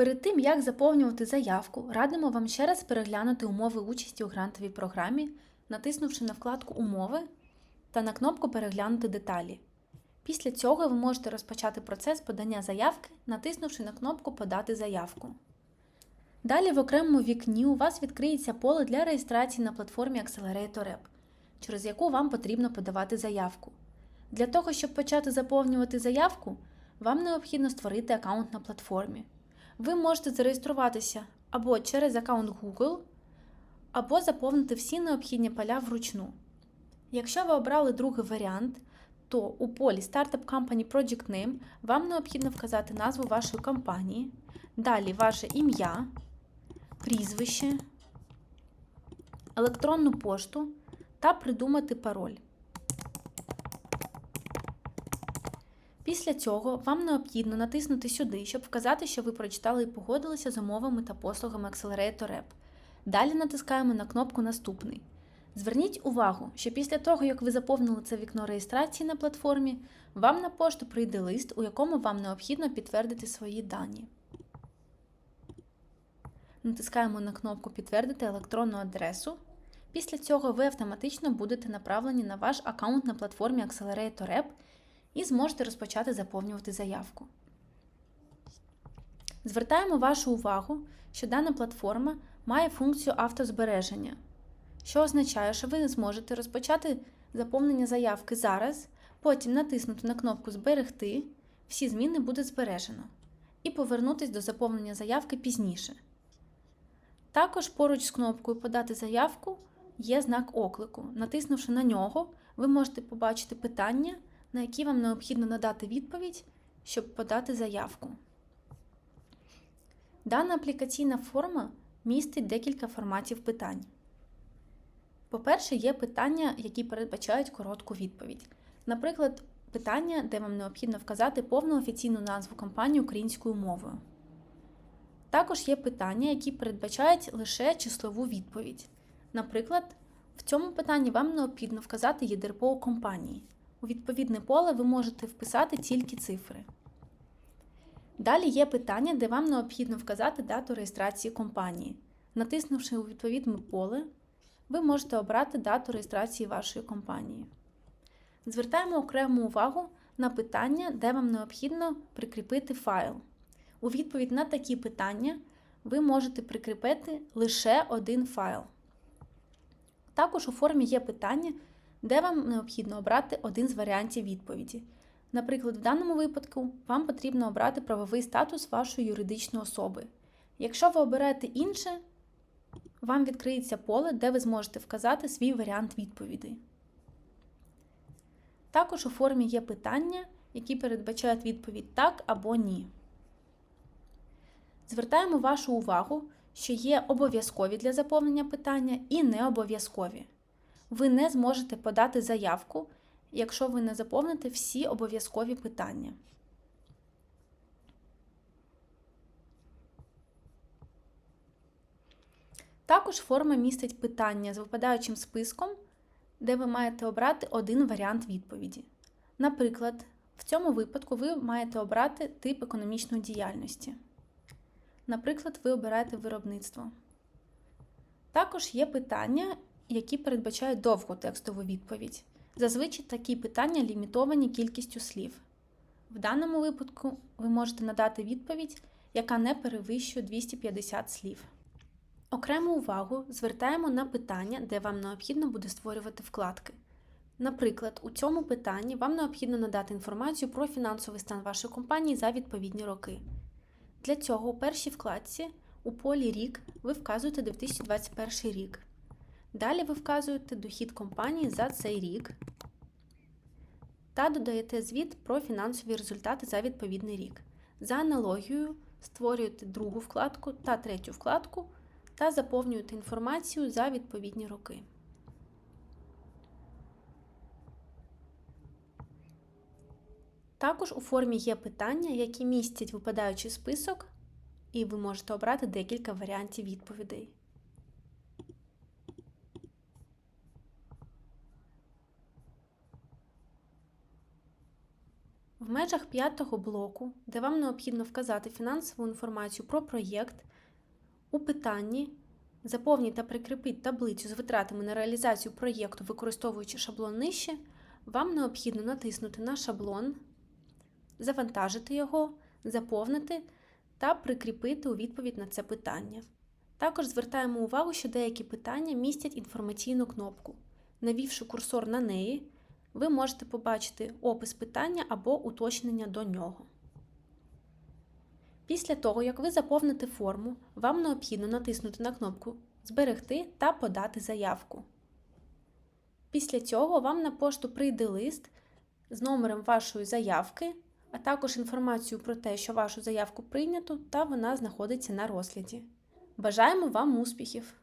Перед тим, як заповнювати заявку, радимо вам ще раз переглянути умови участі у грантовій програмі, натиснувши на вкладку Умови та на кнопку Переглянути деталі. Після цього ви можете розпочати процес подання заявки, натиснувши на кнопку Подати заявку. Далі в окремому вікні у вас відкриється поле для реєстрації на платформі Accelerator App, через яку вам потрібно подавати заявку. Для того, щоб почати заповнювати заявку, вам необхідно створити аккаунт на платформі. Ви можете зареєструватися або через аккаунт Google, або заповнити всі необхідні поля вручну. Якщо ви обрали другий варіант, то у полі Startup Company Project Name вам необхідно вказати назву вашої компанії, далі ваше ім'я, прізвище, електронну пошту та придумати пароль. Після цього вам необхідно натиснути сюди, щоб вказати, що ви прочитали і погодилися з умовами та послугами Accelerator App. Далі натискаємо на кнопку Наступний. Зверніть увагу, що після того, як ви заповнили це вікно реєстрації на платформі, вам на пошту прийде лист, у якому вам необхідно підтвердити свої дані. Натискаємо на кнопку Підтвердити електронну адресу. Після цього ви автоматично будете направлені на ваш аккаунт на платформі Accelerator App і зможете розпочати заповнювати заявку. Звертаємо вашу увагу, що дана платформа має функцію автозбереження, що означає, що ви зможете розпочати заповнення заявки зараз, потім натиснути на кнопку Зберегти, всі зміни буде збережено, і повернутися до заповнення заявки пізніше. Також поруч з кнопкою Подати заявку є знак оклику. Натиснувши на нього, ви можете побачити питання, на які вам необхідно надати відповідь, щоб подати заявку. Дана аплікаційна форма містить декілька форматів питань. По-перше, є питання, які передбачають коротку відповідь. Наприклад, питання, де вам необхідно вказати повну офіційну назву компанії українською мовою. Також є питання, які передбачають лише числову відповідь. Наприклад, в цьому питанні вам необхідно вказати ЄДРПО компанії. У відповідне поле ви можете вписати тільки цифри. Далі є питання, де вам необхідно вказати дату реєстрації компанії. Натиснувши у відповідне поле, ви можете обрати дату реєстрації вашої компанії. Звертаємо окрему увагу на питання, де вам необхідно прикріпити файл. У відповідь на такі питання ви можете прикріпити лише один файл. Також у формі є питання, де вам необхідно обрати один з варіантів відповіді. Наприклад, в даному випадку вам потрібно обрати правовий статус вашої юридичної особи. Якщо ви оберете інше, вам відкриється поле, де ви зможете вказати свій варіант відповіді. Також у формі є питання, які передбачають відповідь так або ні. Звертаємо вашу увагу, що є обов'язкові для заповнення питання і необов'язкові. Ви не зможете подати заявку, якщо ви не заповните всі обов'язкові питання. Також форма містить питання з випадаючим списком, де ви маєте обрати один варіант відповіді. Наприклад, в цьому випадку ви маєте обрати тип економічної діяльності. Наприклад, ви обираєте виробництво. Також є питання, які передбачають довгу текстову відповідь. Зазвичай такі питання лімітовані кількістю слів. В даному випадку ви можете надати відповідь, яка не перевищує 250 слів. Окрему увагу звертаємо на питання, де вам необхідно буде створювати вкладки. Наприклад, у цьому питанні вам необхідно надати інформацію про фінансовий стан вашої компанії за відповідні роки. Для цього у першій вкладці у полі Рік ви вказуєте 2021 рік. Далі ви вказуєте дохід компанії за цей рік та додаєте звіт про фінансові результати за відповідний рік. За аналогією створюєте другу вкладку та третю вкладку та заповнюєте інформацію за відповідні роки. Також у формі є питання, які містять випадаючий список, і ви можете обрати декілька варіантів відповідей. В межах п'ятого блоку, де вам необхідно вказати фінансову інформацію про проєкт, у питанні заповніть та прикріпіть таблицю з витратами на реалізацію проєкту, використовуючи шаблон нижче, вам необхідно натиснути на шаблон, завантажити його, заповнити та прикріпити у відповідь на це питання. Також звертаємо увагу, що деякі питання містять інформаційну кнопку. Навівши курсор на неї, ви можете побачити опис питання або уточнення до нього. Після того, як ви заповните форму, вам необхідно натиснути на кнопку Зберегти та подати заявку. Після цього вам на пошту прийде лист з номером вашої заявки, а також інформацію про те, що вашу заявку прийнято та вона знаходиться на розгляді. Бажаємо вам успіхів!